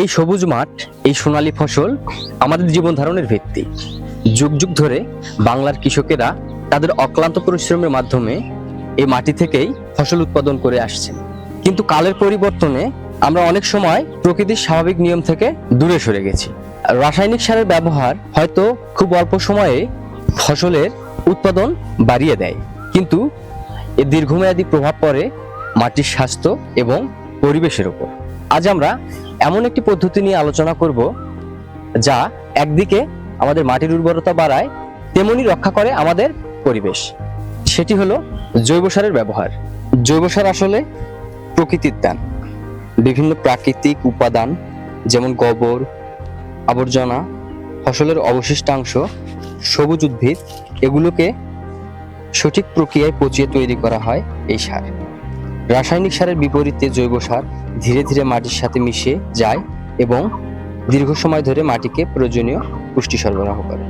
এই সবুজ মাঠ, এই সোনালী ফসল আমাদের জীবন ধারণের ভিত্তি। যুগ যুগ ধরে বাংলার কৃষকেরা তাদের অক্লান্ত পরিশ্রমের মাধ্যমে এই মাটি থেকেই ফসল উৎপাদন করে আসছে কিন্তু কালের পরিবর্তনে আমরা অনেক সময় প্রকৃতির স্বাভাবিক নিয়ম থেকে দূরে সরে গেছি। রাসায়নিক সারের ব্যবহার হয়তো খুব অল্প সময়ে ফসলের উৎপাদন বাড়িয়ে দেয়। কিন্তু এর দীর্ঘমেয়াদী প্রভাব পড়ে মাটির স্বাস্থ্য এবং পরিবেশের উপর। আজ আমরা এমন একটি পদ্ধতি নিয়ে আলোচনা করব যা একদিকে আমাদের মাটির উর্বরতা বাড়ায়, তেমনি রক্ষা করে আমাদের পরিবেশ। সেটি হলো জৈব সারের ব্যবহার। জৈব সার আসলে প্রকৃতির দান বিভিন্ন প্রাকৃতিক উপাদান, যেমন গোবর, আবর্জনা, ফসলের অবশিষ্টাংশ, সবুজ উদ্ভিদ, এগুলোকে সঠিক প্রক্রিয়ায় পচিয়ে তৈরি করা হয় এই সার। রাসায়নিক সারের বিপরীতে জৈব সার ধীরে ধীরে মাটির সাথে মিশে যায় এবং দীর্ঘ সময় ধরে মাটিকে প্রয়োজনীয় পুষ্টি সরবরাহ করে।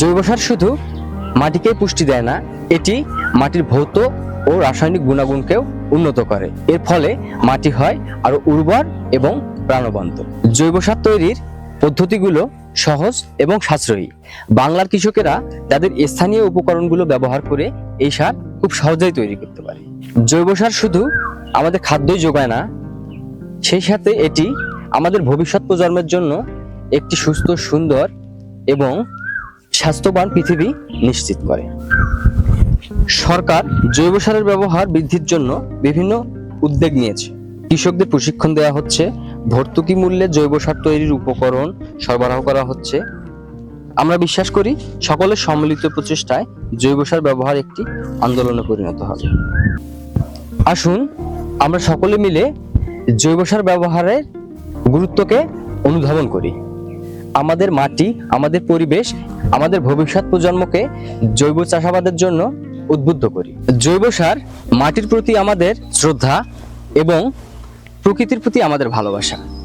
জৈব সার শুধু মাটিকে পুষ্টি দেয় না, এটি মাটির ভৌত ও রাসায়নিক গুণাগুণকেও উন্নত করে। এর ফলে মাটি হয় আরও উর্বর এবং প্রাণবন্ত। জৈব সার তৈরির পদ্ধতিগুলো সহজ এবং সাশ্রয়ী। বাংলার কৃষকেরা তাদের স্থানীয় উপকরণগুলো ব্যবহার করে এই সার খুব সহজেই তৈরি করতে পারে। জৈব সার শুধু আমাদের খাদ্যই যোগায় না, সেই সাথে এটি আমাদের ভবিষ্যৎ প্রজন্মের জন্য একটি সুস্থ, সুন্দর এবং স্বাস্থ্যবান পৃথিবী নিশ্চিত করে। সরকার জৈব সারের ব্যবহার বৃদ্ধির জন্য বিভিন্ন উদ্যোগ নিয়েছে। কৃষকদের প্রশিক্ষণ দেওয়া হচ্ছে ভর্তুকি মূল্যে জৈব সার তৈরির উপকরণ সরবরাহ করা হচ্ছে। আমরা বিশ্বাস করি সকলের সম্মিলিত প্রচেষ্টায় জৈব সার ব্যবহার একটি আন্দোলনে পরিণত হবে। আসুন, আমরা সকলে মিলে জৈব সার ব্যবহারের গুরুত্বকে অনুধাবন করি। আমাদের মাটি, আমাদের পরিবেশ, আমাদের ভবিষ্যৎ প্রজন্মকে জৈব চাষাবাদের জন্য উদ্বুদ্ধ করি। জৈব সার মাটির প্রতি আমাদের শ্রদ্ধা এবং প্রকৃতির প্রতি আমাদের ভালোবাসা।